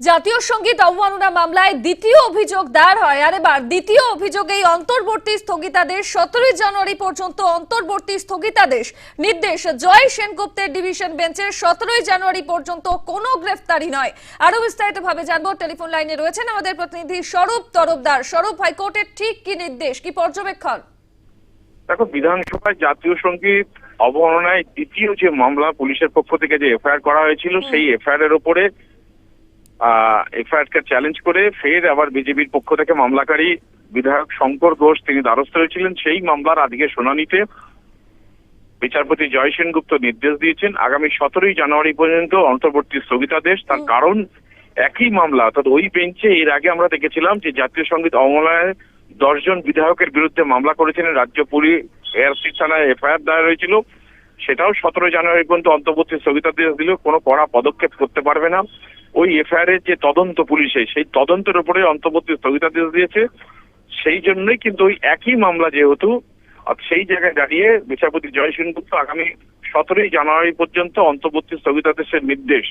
জাতীয় সংগীত অবমাননা মামলায় দ্বিতীয় অভিযোগ দায়ের হয়। আর এবার দ্বিতীয় অভিযোগ এই অন্তর্বর্তী স্থগিতাদেশ সতেরোই জানুয়ারি পর্যন্ত অন্তর্বর্তী স্থগিতাদেশ নির্দেশ জয় সেনগুপ্তের ডিভিশন বেঞ্চের সতেরোই জানুয়ারি পর্যন্ত কোনো গ্রেফতারি নয়। আরও বিস্তারিত ভাবে জানব টেলিফোন লাইনে রয়েছেন আমাদের প্রতিনিধি স্বরূপ তরফদার। স্বরূপ হাইকোর্টের ঠিক কি নির্দেশ কি পর্যবেক্ষণ? দেখো বিধানসভায় জাতীয় সংগীত অবমাননায় দ্বিতীয় যে মামলা পুলিশের পক্ষ থেকে যে এফআইআর করা হয়েছিল সেই এফআইআর এর উপরে এফআইআর কে চ্যালেঞ্জ করে ফের আবার বিজেপির পক্ষ থেকে মামলাকারী বিধায়ক শঙ্কর ঘোষ তিনি দ্বারস্থ হয়েছিলেন। সেই মামলার আজকে শুনানিতে বিচারপতি জয় সেনগুপ্ত নির্দেশ দিয়েছেন। আগামী সতেরোই জানুয়ারি পর্যন্ত অন্তর্বর্তী স্থগিতাদেশ তার কারণ একই মামলা অর্থাৎ ওই বেঞ্চে এর আগে আমরা দেখেছিলাম যে জাতীয় সংগীত অবমাননায় দশজন বিধায়কের বিরুদ্ধে মামলা করেছিলেন। রাজ্য পুরী এআরসি থানায় এফআইআর দায়ের হয়েছিল। সেটাও সতেরো জানুয়ারি পর্যন্ত অন্তর্বর্তী স্থগিতাদেশ দিলেও কোনো কড়া পদক্ষেপ করতে পারবে না। ওই এফআইআর এর যে তদন্ত পুলিশে, সেই তদন্তের উপরে অন্তর্বর্তী স্থগিতাদেশ দিয়েছে সেই জন্যই কিন্তু ওই একই মামলা যেহেতু সেই জায়গায় দাঁড়িয়ে বিচারপতি জয় সেনগুপ্ত আগামী সতেরোই জানুয়ারি পর্যন্ত অন্তর্বর্তী স্থগিতাদেশের নির্দেশ।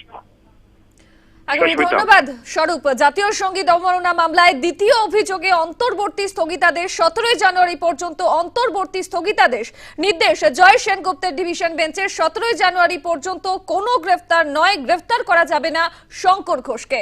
ধন্যবাদ। স্বরূপ জাতীয় সংগীত অবমাননা মামলায় দ্বিতীয় অভিযোগে অন্তর্বর্তী স্থগিতাদেশ সতেরোই জানুয়ারি পর্যন্ত অন্তর্বর্তী স্থগিতাদেশ। নির্দেশ জয় সেনগুপ্তের ডিভিশন বেঞ্চের সতেরোই জানুয়ারি পর্যন্ত কোনো গ্রেফতার নয়। গ্রেফতার করা যাবে না শঙ্কর ঘোষকে।